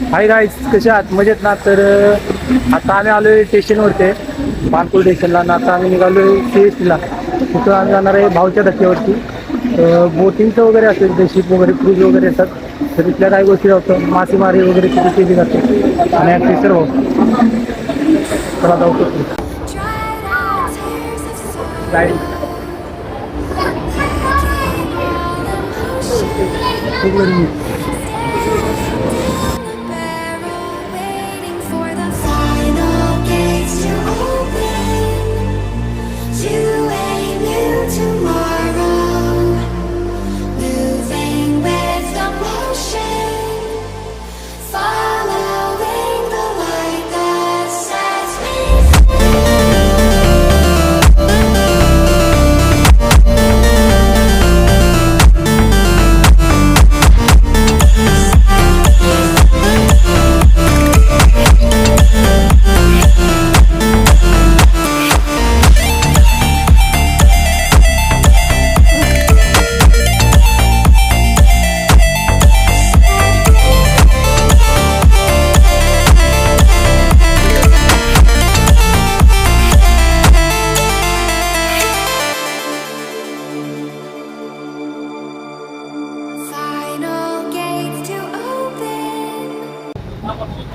Hi guys कसे आहात? मजेत ना? तर आता आम्ही आलोय स्टेशनवरती पानपूर स्टेशनला आणि आता आम्ही निघालोय सी एस टीला तिथं आम्ही जाणार आहे भावच्या धक्क्यावरती. बोटिंगचं वगैरे असेल ते शिप वगैरे क्रूज वगैरे येतात तर तिथल्या काही गोष्टी होतं मासेमारी वगैरे तिथे केली जाते. आणि भाऊ चला जाऊ शकतो. गाडी खूप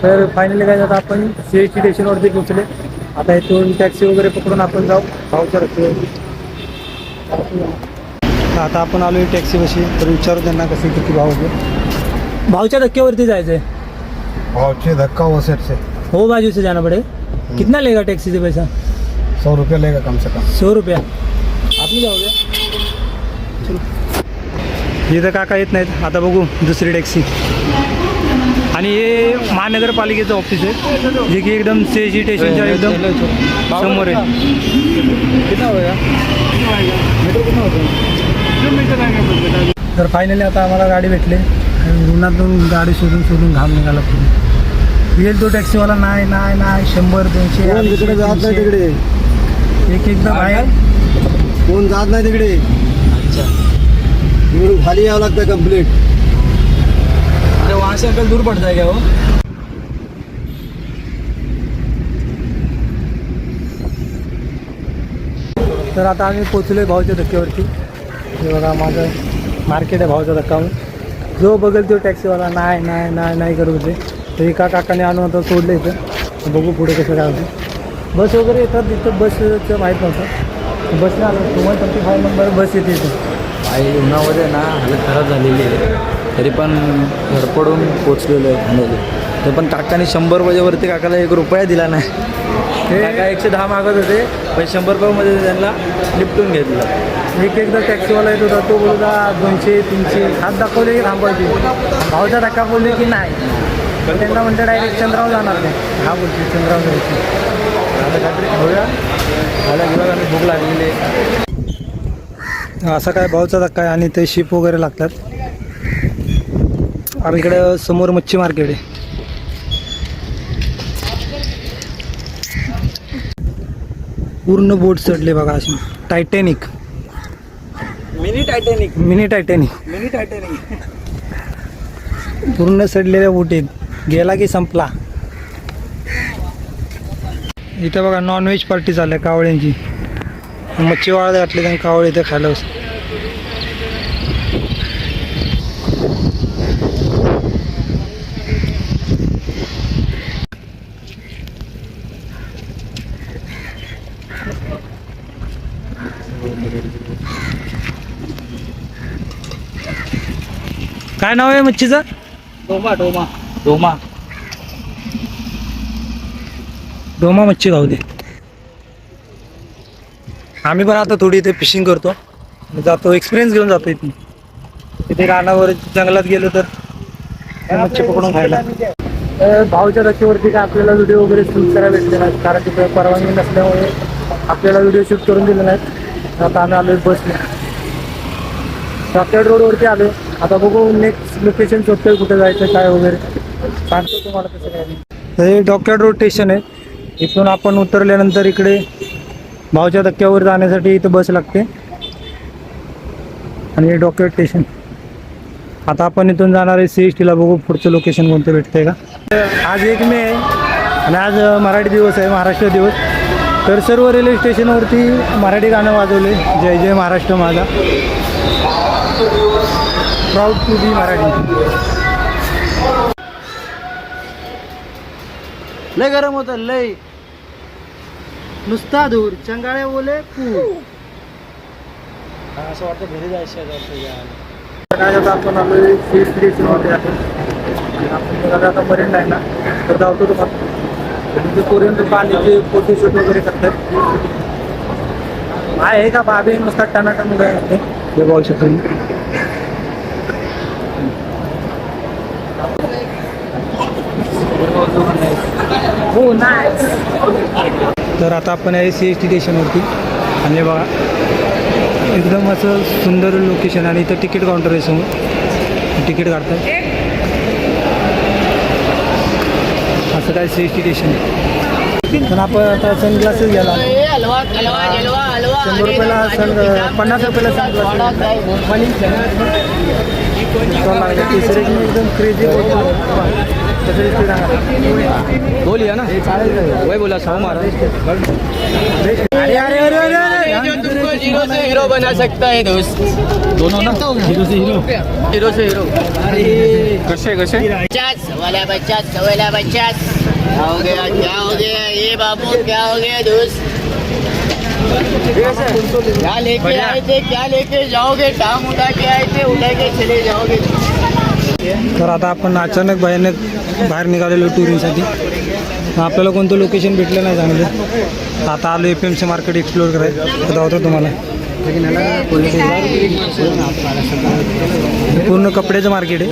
तर फायनली काय आता आपण सी एस टी स्टेशनवरती पोहोचले. आता इथून टॅक्सी वगैरे पकडून आपण जाऊ. भाऊच्या रस्त्यावरती आता आपण आलो आहे टॅक्सी बशी तर विचारू त्यांना कसे किती भाव होते. भावच्या धक्क्यावरती जायचं आहे भावचे धक्का वो सेट से हो बाजू से जाना पड़े कितना लेगा टैक्सी से पैसा? सौ रुपये लेगा कम से कम. सौ रुपया. आप नहीं जाओगे इथं काका येत नाहीत. आता बघू दुसरी टॅक्सी आणि हे महानगरपालिकेचं ऑफिस आहे जे की एकदम सी जी स्टेशनच्या एकदम समोर आहे. तर फायनली आता आम्हाला गाडी भेटली आणि उन्हातून गाडी शोधून शोधून घाम निघाला पुढे. येईल तो टॅक्सीवाला नाही नाही नाही. शंभर दोनशे तिकडे जात नाही. तिकडे? एक एकदम आहे कोण जात नाही तिकडे? इकडून खाली यावं लागतं कंप्लीट वहाँ से अंकल दूर पड़ता है? क्या वो तर आता आम्ही पोचलो आहे भाऊच्या धक्क्यावरती. हे बघा माझं मार्केट आहे भाऊचा धक्का म्हणून. जो बघेल तो टॅक्सीवाला नाही नाही नाही नाही करत होते. तर एका काकाने आणून आता सोडलं इथं. बघू पुढे कसं काय होतं. बस वगैरे येतात तिथं बसचं माहीत नव्हतं. बसने आलं. Two one twenty five number bus येते इथं. आई उन्हामध्ये ना हालत खराब झालेली आहे. तरी पण धडपडून पोचलेलो आहे ठाण्याला ते पण काकाने शंभर रुपयावरती काकाला एक रुपया दिला नाही. काका एकशे दहा मागत होते पण शंभर रुपयामध्ये त्यांना निपटून घेतलं. एक एकदा टॅक्सीवाला येत होता तो बोलता दोनशे तीनशे. हात दाखवले की थांबवायचे. भावचा धक्का बोलले की नाही. पण त्यांना म्हणतं डायरेक्ट चंद्रावर जाणार नाही. हा बोलते चंद्रावर जायचं. मला भूक लागलेली असा काय भावचा धक्का आहे आणि ते शिप वगैरे लागतात? आणि इकडं समोर मच्छी मार्केट आहे. पूर्ण बोट चढले बघा अशी. Titanic mini Titanic mini Titanic mini Titanic पूर्ण सडलेल्या बोटीत गेला की संपला. इथं बघा नॉनव्हेज पार्टी चालल्या कावळ्यांची. मच्छी वाळत घातले त्यांनी कावळे इथे खायला काय नाव आहे मच्छीचं? डोमा डोमा. डोमा. डोमा मच्छी खाऊ दे. आम्ही पण आता थोडी इथे फिशिंग करतो. जातो एक्सपिरियन्स घेऊन जातो इथे इथे रानावर जंगलात गेलो तर मच्छी पकडून खायला. भाऊच्या रस्त्यावरती काय आपल्याला व्हिडिओ वगैरे शूट करायला भेटले नाहीत. कारण तिथे परवानगी नसल्यामुळे आपल्याला व्हिडिओ शूट करून दिले नाहीत. आता आम्ही आलोय बसने रॉकेट रोडवरती आलो आता बघू नेक्स्ट लोकेशन शोधतोय कुठे जायचं काय वगैरे. सांगतो तुम्हाला कसं काय हे डॉक्टर रोड स्टेशन आहे. इथून आपण उतरल्यानंतर इकडे भावच्या धक्क्यावर जाण्यासाठी इथं बस लागते. आणि हे डॉक्टर स्टेशन आता आपण इथून जाणार आहे सी एस टीला बघू पुढचं लोकेशन कोणतं भेटतंय का. आज एक मे आहे आणि आज मराठी दिवस आहे महाराष्ट्र दिवस. तर सर्व रेल्वे स्टेशनवरती मराठी गाणं वाजवले जय जय महाराष्ट्र माझा. प्राऊड टू बी मराठी लय गरम होतं लय. नुसता दूर चंगाळे बोले पू असं वाटतं घरी जायचं काय आता आपण आलो सी आहे आणि आपण आता पर्यंत आहे ना तर धावतो तो आणि ते कोरियन ते फोटोशूट वगैरे करतात. आहे का बाबे? नुसता टनाटन उभे असते हे बघू शकतो हो तर आता आपण आहे सी एस टी स्टेशनवरती आणि बघा एकदम असं सुंदर लोकेशन आणि इथं तिकीट काउंटर आहे समोर. तिकीट काढतात असं काय सी एस टी स्टेशन पण आपण आता सनग्लासेस घ्यायला शंभर रुपयाला सन पन्नास रुपयाला सनग्लासेस तिसरे एकदम क्रेझी बोलिया ना? वही बोला सौ मारा अरे अरे अरे अरे अरे जीरो से हीरो बना सकता है दोस्त। दोनों ना? हीरो से हीरो हीरो से हीरो कसे कसे? पचास वाला पचास वाला पचास क्या हो गया क्या हो गया ये बाबू क्या हो गया दोस्त? क्या लेके आए थे? क्या लेके जाओगे? टांग उठा के आए थे उठा के चले जाओगे। तर आता आपण अचानक भयानक बाहेर निघालेलो टुरिंगसाठी आपल्याला कोणतं लोकेशन भेटलं नाही चांगलं. आता आलो एफ एमचं मार्केट एक्सप्लोर करायचं धावतो तुम्हाला. पूर्ण कपड्याचं मार्केट आहे.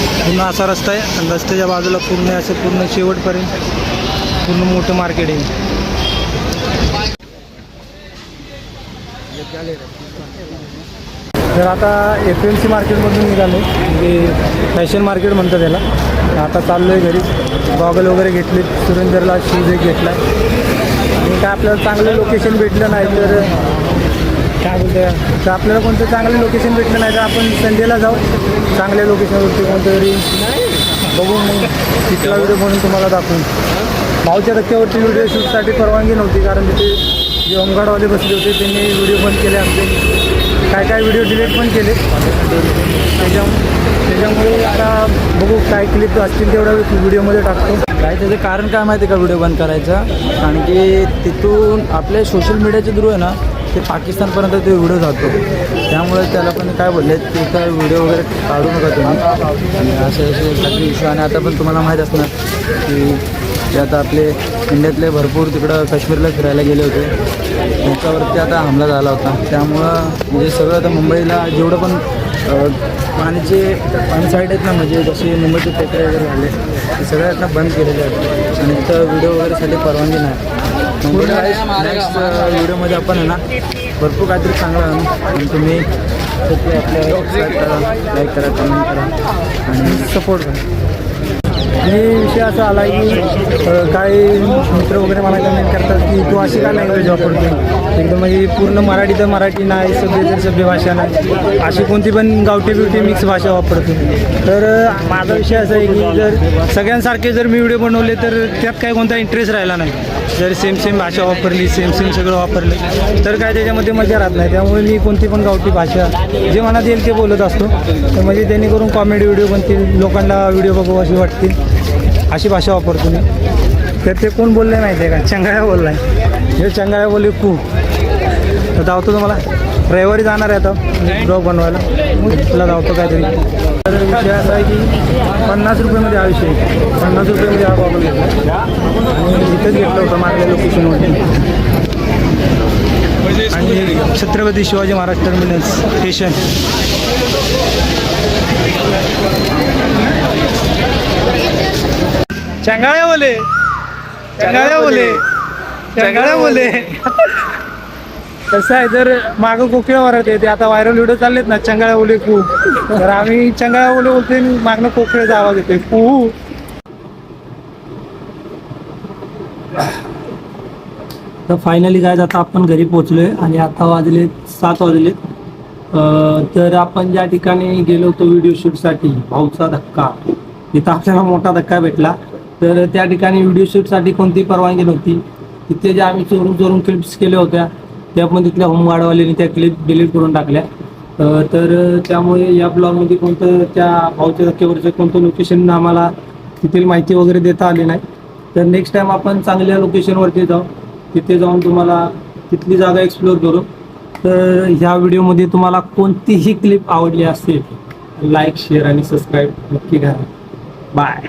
पूर्ण असा रस्ता आहे. आणि रस्त्याच्या बाजूला पूर्ण असं पूर्ण शेवटपर्यंत पूर्ण मोठं मार्केट आहे. तर आता एफ एम सी मार्केटमधून निघालो. म्हणजे फॅशन मार्केट म्हणतात त्याला आता चाललो आहे घरी. गॉगल वगैरे घेतले सुरेंदरला शूज एक घेतला आणि काय आपल्याला चांगलं लोकेशन भेटलं नाही तर काय बोलते तर आपल्याला कोणतं चांगलं लोकेशन भेटलं नाही तर आपण संडेला जाऊ. चांगल्या लोकेशनवरती कोणतं तरी बघू मग तिथला व्हिडिओ म्हणून तुम्हाला दाखवून. भाऊच्या धक्क्यावरती व्हिडिओ शूटसाठी परवानगी नव्हती कारण तिथे जे होमगार्डवाले बसले होते त्यांनी व्हिडिओ बंद केले आमचे. काय काय व्हिडिओ डिलीट पण केले. त्याच्या त्याच्यामुळे आता बघू काय क्लिप असतील तेवढ्या व्हिडिओमध्ये टाकतो. काय त्याचं कारण काय माहिती आहे का व्हिडिओ बंद करायचा? कारण की तिथून आपल्या सोशल मीडियाच्या थ्रू आहे ना ते पाकिस्तानपर्यंत ते व्हिडिओ जातो. त्यामुळे त्याला पण काय बोलले ते काय व्हिडिओ वगैरे काढू नका तुम्ही आणि असे असे काहीतरी इश्यू आणि आता पण तुम्हाला माहीत असणार की जे आता आपले इंडियातले भरपूर तिकडं काश्मीरला फिरायला गेले होते. त्यांच्यावरती आता हमला झाला होता. त्यामुळं म्हणजे सगळं आता मुंबईला जेवढं पण पाण्याचे पाणी साईड आहेत ना म्हणजे जसे मुंबईचे टेकडे वगैरे झाले ते सगळे आता बंद केलेले आहेत. आणि तिथं व्हिडिओ वगैरेसाठी परवानगी नाही. मुंबईला नेक्स्ट व्हिडिओमध्ये आपण आहे ना भरपूर काहीतरी चांगलं आणि. तुम्ही ते आपल्या करा लाईक करा कमेंट करा. आणि सपोर्ट करा. आणि विषय असा आला की काही मित्र वगैरे मला कमेंट करतात की तू अशी का लँग्वेज वापरतो एकदम म्हणजे पूर्ण मराठी तर मराठी नाही सभ्य तर सभ्य भाषा नाही. अशी कोणती पण गावठी बिवटी मिक्स भाषा वापरतो तर माझा विषय असा आहे की जर सगळ्यांसारखे जर मी व्हिडिओ बनवले तर त्यात काय कोणता इंटरेस्ट राहिला नाही. जर सेम सेम भाषा वापरली सेम सेम सगळं वापरलं तर काय त्याच्यामध्ये मजा राहत नाही. त्यामुळे मी कोणती पण गावठी भाषा जे मनात येईल ते बोलत असतो. तर म्हणजे जेणेकरून कॉमेडी व्हिडिओ बनतील लोकांना व्हिडिओ बघू अशी वाटतील अशी भाषा वापरतो मी. तर ते कोण बोलले माहिती आहे का? चंगाळ्या बोललाय. हे चंगाळ्या बोलले खूप तर धावतो तुम्हाला. रविवारी जाणार आहे आता. ब्लॉग बनवायला. तुला धावतो काहीतरी तर विषय असा आहे की पन्नास रुपयामध्ये हा विषय आहे. पन्नास रुपयामध्ये हा गॉगल घेतला आणि इथंच घेतला होता मागल्या लोकेशनवरती आणि छत्रपती शिवाजी महाराज टर्मिनस स्टेशन चंगाळ्या बोले. चंगाळ्या बोले. चंगाळ्या बोले. कसं आहे जर मागं कोकिळा वरत येते आता व्हायरल व्हिडिओ चाललेत ना चंगाळ्या बोले खूप तर आम्ही चंगाळ्या बोले बोलते आणि मागनं आवाज येतोय. खूप तर फायनली काय आता आपण घरी पोहोचलोय आणि आता वाजले सात वाजले तर आपण ज्या ठिकाणी गेलो होतो व्हिडिओ शूटसाठी भाऊचा धक्का. तिथं आपल्याला मोठा धक्का भेटला. तर त्या ठिकाणी व्हिडिओ शूटसाठी कोणती परवानगी नव्हती. तिथे ज्या आम्ही चोरून चोरून क्लिप्स केल्या होत्या त्या पण तिथल्या होमगार्डवाल्यांनी त्या क्लिप डिलीट करून टाकल्या. तर त्यामुळे या ब्लॉगमध्ये कोणतं त्या भाऊच्या धक्क्यावरचं कोणतं लोकेशन आम्हाला तिथील माहिती वगैरे देता आली नाही. तर नेक्स्ट टाईम आपण चांगल्या लोकेशनवरती जाऊ. तिथे जाऊन तुम्हाला तिथली जागा एक्सप्लोअर करू. तर ह्या व्हिडिओमध्ये तुम्हाला कोणतीही क्लिप आवडली असेल लाईक शेअर आणि सबस्क्राईब नक्की करा. बाय